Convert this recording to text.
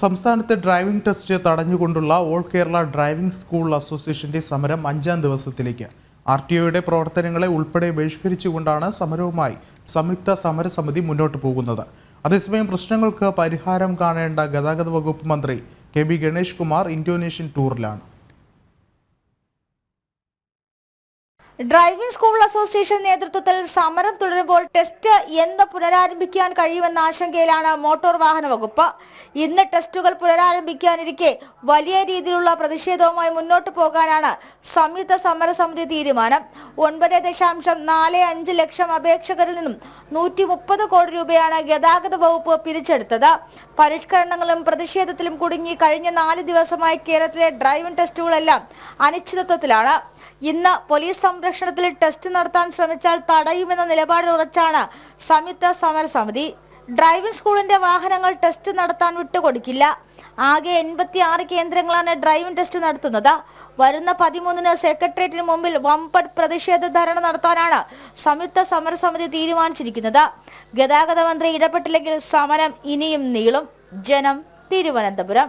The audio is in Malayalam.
സംസ്ഥാനത്തെ ഡ്രൈവിംഗ് ടെസ്റ്റ് തടഞ്ഞുകൊണ്ടുള്ള ഓൾ കേരള ഡ്രൈവിംഗ് സ്കൂൾ അസോസിയേഷന്റെ സമരം അഞ്ചാം ദിവസത്തിലേക്ക്. ആർ ടി ഒയുടെ പ്രവർത്തനങ്ങളെ ഉൾപ്പെടെ ബഹിഷ്കരിച്ചുകൊണ്ടാണ് സമരവുമായി സംയുക്ത സമരസമിതി മുന്നോട്ട് പോകുന്നത്. അതേസമയം പ്രശ്നങ്ങൾക്ക് പരിഹാരം കാണേണ്ട ഗതാഗത വകുപ്പ് മന്ത്രി K B Ganesh Kumar Indonesian ടൂറിലാണ്. Driving school association നേതൃത്വത്തിൽ സമരം തുടരുമ്പോൾ ടെസ്റ്റ് എന്ന് പുനരാരംഭിക്കാൻ കഴിയുമെന്ന ആശങ്കയിലാണ് മോട്ടോർ വാഹന വകുപ്പ്. ഇന്ന് ടെസ്റ്റുകൾ പുനരാരംഭിക്കാനിരിക്കെ വലിയ രീതിയിലുള്ള പ്രതിഷേധവുമായി മുന്നോട്ട് പോകാനാണ് സംയുക്ത സമരസമിതി തീരുമാനം. ഒൻപത് ദശാംശം നാല് അഞ്ച് ലക്ഷം അപേക്ഷകരിൽ നിന്നും നൂറ്റി മുപ്പത് കോടി രൂപയാണ് ഗതാഗത വകുപ്പ് പിരിച്ചെടുത്തത്. പരിഷ്കരണങ്ങളും പ്രതിഷേധത്തിലും കുടുങ്ങി കഴിഞ്ഞ നാല് ദിവസമായി കേരളത്തിലെ ഡ്രൈവിംഗ് ടെസ്റ്റുകളെല്ലാം അനിശ്ചിതത്വത്തിലാണ്. ഇന്ന് പോലീസ് സംരക്ഷണത്തിൽ ടെസ്റ്റ് നടത്താൻ ശ്രമിച്ചാൽ തടയുമെന്ന നിലപാട് ഉറച്ചാണ് സംയുക്ത സമരസമിതി. ഡ്രൈവിംഗ് സ്കൂളിന്റെ വാഹനങ്ങൾ ടെസ്റ്റ് നടത്താൻ വിട്ടുകൊടുക്കില്ല. ആകെ എൺപത്തി ആറ് കേന്ദ്രങ്ങളാണ് ഡ്രൈവിംഗ് ടെസ്റ്റ് നടത്തുന്നത്. വരുന്ന പതിമൂന്നിന് സെക്രട്ടേറിയറ്റിന് മുമ്പിൽ വമ്പൻ പ്രതിഷേധ ധരണ നടത്താനാണ് സംയുക്ത സമരസമിതി തീരുമാനിച്ചിരിക്കുന്നത്. ഗതാഗത മന്ത്രി ഇടപെട്ടില്ലെങ്കിൽ സമരം ഇനിയും നീളും. ജനം തിരുവനന്തപുരം.